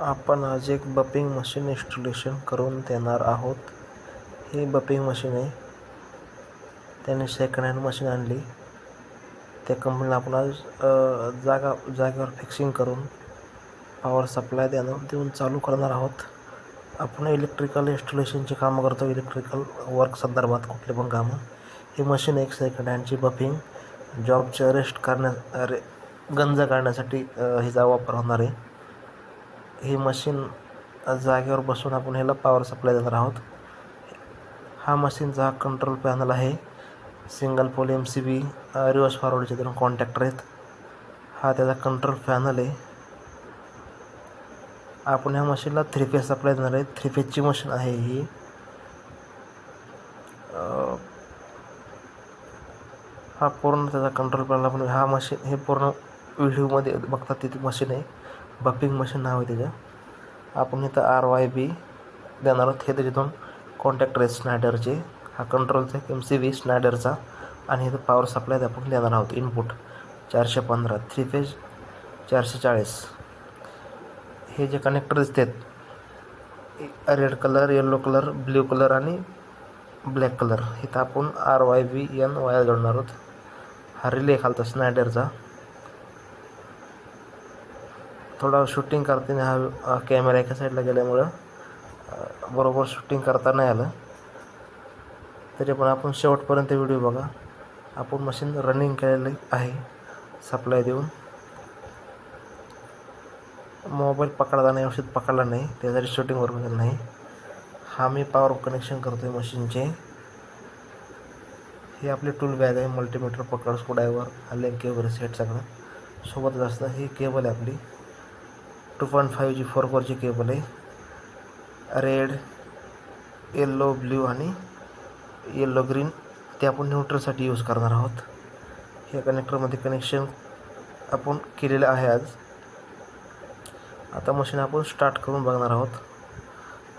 आपण आज एक बपिंग मशीन इन्स्टॉलेशन करून देणार आहोत. ही बपिंग मशीन आहे. त्याने सेकंड हँड मशीन आणली. त्या कंपनीला आपण आज जागा जागेवर फिक्सिंग करून पॉवर सप्लाय देणं देऊन चालू करणार आहोत. आपण इलेक्ट्रिकल इन्स्टॉलेशनची कामं करतो. इलेक्ट्रिकल वर्क संदर्भात कुठले पण कामं. ही मशीन एक सेकंड हँडची बपिंग जॉबचे रेस्ट करण्या रे गंज काढण्यासाठी हिचा वापर होणार आहे. ही मशीन जागेवर बसून आपण ह्याला पॉवर सप्लाय देणार आहोत. हा मशीनचा हा कंट्रोल पॅनल आहे. Single pole M C B reverse फॉरवर्डचे दोन कॉन्टॅक्टर आहेत. हा त्याचा कंट्रोल पॅनल आहे. आपण ह्या मशीनला थ्री फेज सप्लाय देणार आहे. थ्री फेजची मशीन आहे ही. हा पूर्ण त्याचा कंट्रोल पॅनल आपण हा मशीन हे पूर्ण व्हिडिओमध्ये बघतात तिथे मशीन आहे. बपिंग मशीन नाव आहे त्याचं. आपण इथं आर वाय बी देणार आहोत. हे त्याच्यातून दोन कॉन्टॅक्टर स्नायडरचे स्नॅडरचे हा कंट्रोलचा एम सी व्ही स्नायडरचा आणि इथं पॉवर सप्लाय आपण देणार आहोत. इनपुट चारशे पंधरा थ्री फेज चारशे चाळीस. हे जे कनेक्टर दिसतात red colour yellow colour blue colour आणि ब्लॅक कलर इथं आपण R Y B N wire जोडणार आहोत. हा रिले खालता स्नायडरचा थोडा शूटिंग करताना हा कॅमेरा एका साईडला गेल्यामुळं बरोबर शूटिंग करता नाही आलं. तरी पण आपण शेवटपर्यंत व्हिडिओ बघा. आपण मशीन रनिंग केलेलं आहे सप्लाय देऊन. मोबाईल पकडला नाही औषध पकडला नाही त्यासाठी शूटिंग बरोबर नाही. हा मी पॉवर कनेक्शन करतो आहे मशीनचे हे आपली टूल बॅग आहे मल्टीमीटर पकड स्क्रूड्रायव्हर लिंक वगैरे सेट सगळं. सोबतच असतं ही केबल आहे आपली. टू पॉईंट फाईव्ह जी फोर फोरची केबल आहे. रेड येल्लो ब्ल्यू आणि येल्लो ग्रीन ते आपण न्यूट्रलसाठी यूज करणार आहोत. ह्या कनेक्टरमध्ये कनेक्शन आपण केलेलं आहे आज. आता मशीन आपण स्टार्ट करून बघणार आहोत.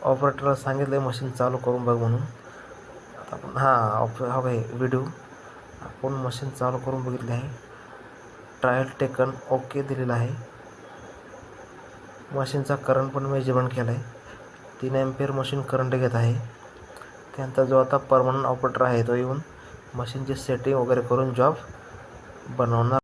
ऑपरेटरला सांगितलं आहे मशीन चालू करून बघ म्हणून. आता आपण हां ऑप हा आहे व्हिडिओ आपण मशीन चालू करून बघितले आहे. ट्रायल टेकन ओके दिलेलं आहे. मशीनचा करंट पण मेजरमेंट केला आहे तीन एम्पियर मशीन करंट घेत आहे. त्यानंतर जो आता परमनंट ऑपरेटर आहे तो येऊन मशीनची सेटिंग वगैरे करून जॉब बनवणार.